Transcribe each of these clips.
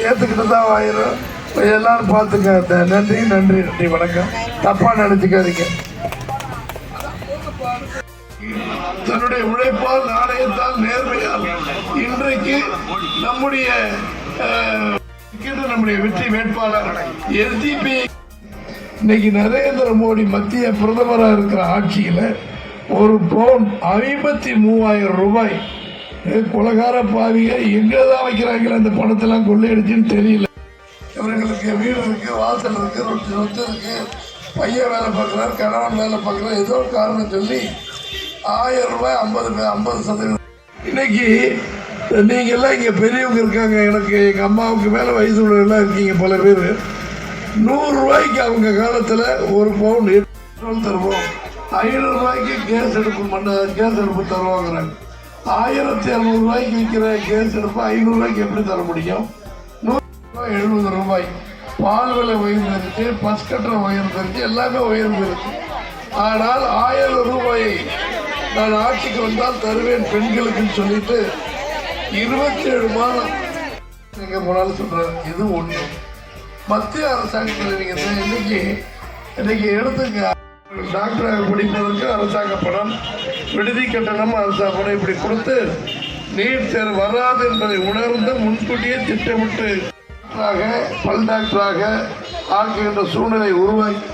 ஏற்றுக்கிட்டு தான் ஆயிரும். எல்லாரும் பார்த்துக்க நன்றி நன்றி நன்றி வணக்கம். தப்பா நினைச்சுக்காதீங்க. தன்னுடைய உழைப்பால் நாணயத்தால் நேர்மையால் இன்றைக்கு நம்முடைய அஹ், நம்முடைய வெற்றி வேட்பாளர் எஸ்டிபி இன்னைக்கு நரேந்திர மோடி மத்திய பிரதமராக இருக்கிற ஆட்சியில ஒரு பவுன் ஐம்பத்தி மூவாயிரம் ரூபாய் கொலகார பாவிய எங்கே தான் வைக்கிறாங்களே அந்த பணத்தெல்லாம் கொள்ளையடிச்சுன்னு தெரியல. இவர்களுக்கு வீடு இருக்கு வாசல் இருக்கு ரொட்டி சொத்து இருக்கு. பையன் வேலை பார்க்குறாரு கணவன் வேலை பார்க்குறாரு ஏதோ ஒரு காரணம் சொல்லி ஆயிரம் ரூபாய் ஐம்பது ஐம்பது சதவீதம். இன்னைக்கு நீங்க எல்லாம் இங்க பெரியவங்க இருக்காங்க. எனக்கு எங்க அம்மாவுக்கு மேல வயசு உள்ளவங்களாம் இருக்கீங்க பல பேர். நூறு ரூபாய்க்கு அவங்க காலத்துல ஒரு பவுன் பெட்ரோல் தருவோம். ஐநூறு ரூபாய்க்கு கேஸ் எடுப்பு பண்ண கேஸ் எடுப்பு தருவாங்கிறாங்க. ஆயிரத்தி இரநூறு ரூபாய்க்கு விற்கிற கேஸ் அடுப்பு ஐநூறுரூவாய்க்கு எப்படி தர முடியும்? நூறுரூவா எழுபது ரூபாய். பால் விலை உயர்ந்திருக்கு பஸ் கட்டணம் உயர்ந்திருக்கு எல்லாமே உயர்ந்திருக்கு. ஆனால் ஆயிரம் ரூபாயை நான் ஆட்சிக்கு வந்தால் தருவேன் பெண்களுக்குன்னு சொல்லிட்டு இருபத்தி ஏழு மாதம் நீங்கள் போனாலும் சொல்கிறாங்க இது ஒன்று மத்திய அரசாங்கத்தில் நீங்கள் இன்னைக்கு இன்னைக்கு எடுத்துங்க டாக்டராக படிப்பதற்கு அரசாங்க பணம் விடுதி கட்டணம் அரசாங்க பணம் இப்படி கொடுத்து நீட் தேர்வு வராது என்பதை உணர்ந்து முன்கூட்டியே திட்டமிட்டு டாக்டராக பல் டாக்டராக ஆக்குகின்ற சூழ்நிலை உருவாக்கி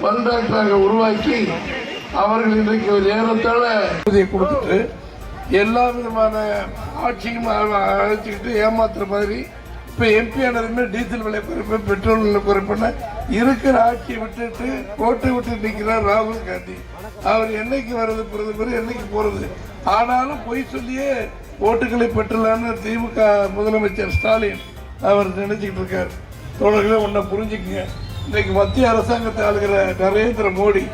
பல் டாக்டராக உருவாக்கி அவர்கள் இன்றைக்கு ஒரு ஏறத்தாழ கொடுத்துட்டு எல்லா விதமான ஆட்சியும் அழைச்சிக்கிட்டு ஏமாத்துற மாதிரி இப்போ எம்பி ஆனதுமே டீசல் விலை குறைப்பு பெட்ரோல் விலை குறைப்புன்னு இருக்கிற ஆட்சியை விட்டுட்டு கோட்டை விட்டு நிற்கிறார் ராகுல் காந்தி. அவர் என்னைக்கு வர்றது பிரதமர் என்னைக்கு போகிறது ஆனாலும் பொய் சொல்லியே ஓட்டுகளை பெற்றலான்னு திமுக முதலமைச்சர் ஸ்டாலின் அவர் நினைச்சிக்கிட்டு இருக்கார். தோழர்களே ஒன்றை புரிஞ்சுக்குங்க. இன்னைக்கு மத்திய அரசாங்கத்தை ஆளுகிற நரேந்திர மோடி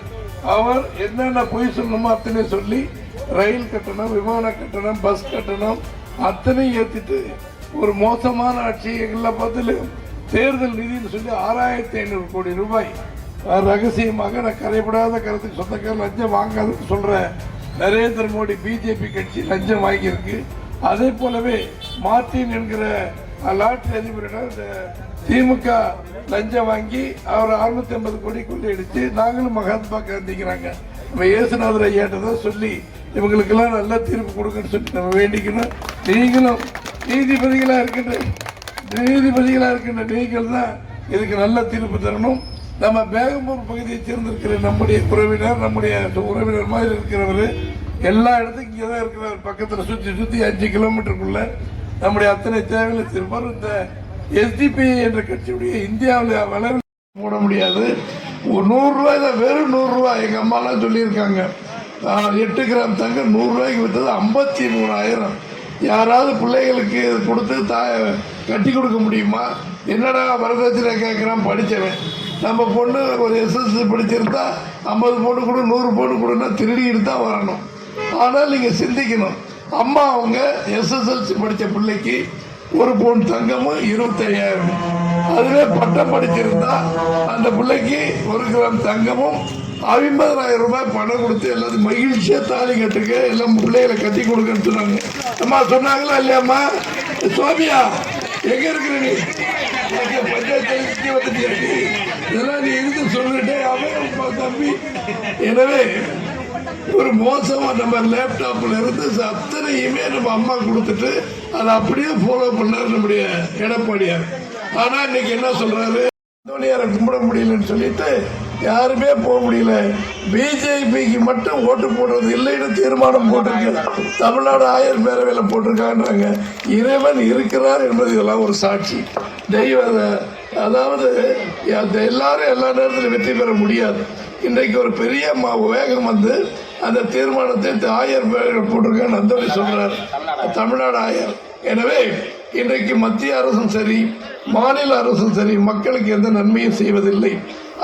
அவர் என்னென்ன பொய் சொல்லணுமோ அத்தனை சொல்லி ரயில் கட்டணம் விமான கட்டணம் பஸ் கட்டணம் அத்தனையும் ஏற்றிட்டு ஒரு மோசமான ஆட்சி எல்லாம் பார்த்துலையும் தேர்தல் நிதின்னு சொல்லி ஆறாயிரத்தி ஐநூறு கோடி ரூபாய். ரகசியமாக நான் கரைப்படாத கருத்துக்கு சொந்தக்கார லஞ்சம் வாங்காதுன்னு சொல்கிற நரேந்திர மோடி பிஜேபி கட்சி லஞ்சம் வாங்கியிருக்கு. அதே போலவே மார்டின் என்கிற லாட்ரி அதிபரிடம் இந்த திமுக லஞ்சம் வாங்கி அவர் அறுநூத்தி ஐம்பது கோடி கொள்ளையடிச்சு நாங்களும் மகாத்மா காந்திக்கிறாங்க நம்ம இயேசுநாதர் ஐயாட்ட தான் சொல்லி இவங்களுக்கெல்லாம் நல்ல தீர்ப்பு கொடுக்குன்னு சொல்லி நம்ம வேண்டிக்கணும். நீங்களும் நீதிபதிகளாக இருக்கின்ற நீதிபதிகளாக இருக்கின்ற நீங்கள் தான் இதுக்கு நல்ல தீர்ப்பு தரணும். நம்ம பேகம்பூர் பகுதியை சேர்ந்திருக்கிற நம்முடைய உறவினர் நம்முடைய உறவினர் மாதிரி இருக்கிறவர் எல்லா இடத்துக்கும் இங்கே தான் இருக்கிறார். பக்கத்தில் சுற்றி சுற்றி அஞ்சு கிலோமீட்டருக்குள்ளே நம்முடைய அத்தனை தேவைகளை திரும்ப இந்த எஸ்டிபி என்ற கட்சியுடைய இந்தியாவில் வளர்ச்சி போட முடியாது. ஒரு நூறுரூவாய் தான் வெறும் நூறுரூவா எங்கள் அம்மாலாம் சொல்லியிருக்காங்க. எட்டு கிராம் தங்கம் நூறுரூவாய்க்கு விற்றது ஐம்பத்தி மூணாயிரம். யாராவது பிள்ளைகளுக்கு கொடுத்து தா கட்டி கொடுக்க முடியுமா? என்னடா வரதட்சணை கேட்குறான் படித்தவன் நம்ம பொண்ணு ஒரு எஸ்எஸ்சி படிச்சிருந்தா ஐம்பது பொண்ணு கொடு நூறு பொண்ணு கொடுன்னா திருடிக்கிட்டு தான் வரணும். ஆனால் நீங்கள் சிந்திக்கணும். அம்மா அவங்க எஸ்எஸ்எல்சி படித்த பிள்ளைக்கு ஒரு பவுன் தங்கமும் இருபத்தையாயிரம். அதுவே பட்டம் படிச்சிருந்தா அந்த பிள்ளைக்கு ஒரு கிராம் தங்கமும் ஐம்பதாயிரம் ரூபாய் பணம் கொடுத்து எல்லாத்தையும் மகிழ்ச்சியா தாலி கட்டுக்க எல்லாம் பிள்ளைகளை கட்டி கொடுக்கன்னு சொன்னாங்க. அம்மா சொன்னாங்களா இல்லையாம்மா? சுவாமியா எங்க இருக்கிற நீ? பஞ்சாயத்து வந்துட்டியா இதெல்லாம் நீ இருந்து சொல்லிட்டே அவன் தம்பி. எனவே ஒரு மோசமா நம்ம லேப்டாப்ல இருந்து அத்தனையுமே நம்ம அம்மா கொடுத்துட்டு அதை அப்படியே ஃபாலோ பண்ணார் நம்முடைய எடப்பாடியார். ஆனா இன்னைக்கு என்ன சொல்றாரு? தோனியாரை கும்பிட முடியலன்னு சொல்லிட்டு யாருமே போக முடியல. பிஜேபிக்கு மட்டும் ஓட்டு போடுறது இல்லைன்னு தீர்மானம் போட்டிருக்கு. தமிழ்நாடு ஆயர் பேரவையில் போட்டிருக்காங்கன்றாங்க. இறைவன் இருக்கிறார் என்பது இதெல்லாம் ஒரு சாட்சி. தெய்வ அதாவது எல்லாரும் எல்லா நேரத்திலும் வெற்றி பெற முடியாது. இன்றைக்கு ஒரு பெரிய வேகம் வந்து அந்த தீர்மானத்தை ஆயர் போட்டிருக்காங்க நந்தோனி சொல்றார். தமிழ்நாடு ஆயர். எனவே இன்றைக்கு மத்திய அரசும் சரி மாநில அரசும் சரி மக்களுக்கு எந்த நன்மையும் செய்வதில்லை.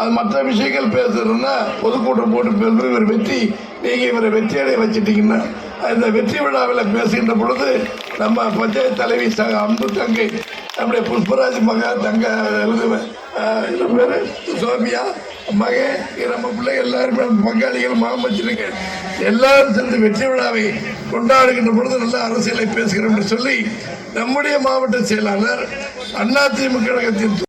அது மற்ற விஷயங்கள் பேசுறதுன்னா பொதுக்கூட்டம் போட்டு பேசுறது இவர் வெற்றி நீங்க இவரை வெற்றி அடைய வச்சிட்டீங்கன்னா இந்த வெற்றி விழாவில் பேசுகின்ற பொழுது நம்ம பஞ்சாயத்து தலைவி ச அன்பு தங்கை நம்முடைய புஷ்பராஜ் மகா தங்க பேரு? சோபியா? மகன் நம்ம பிள்ளை எல்லாருமே பங்காளிகள் மாமச்சினுங்க. எல்லாரும் சேர்ந்து வெற்றி விழாவை கொண்டாடுகின்ற பொழுது நல்ல அரசியலை பேசுகிறோம் என்று சொல்லி நம்முடைய மாவட்ட செயலாளர் அதிமுக கழகத்தின்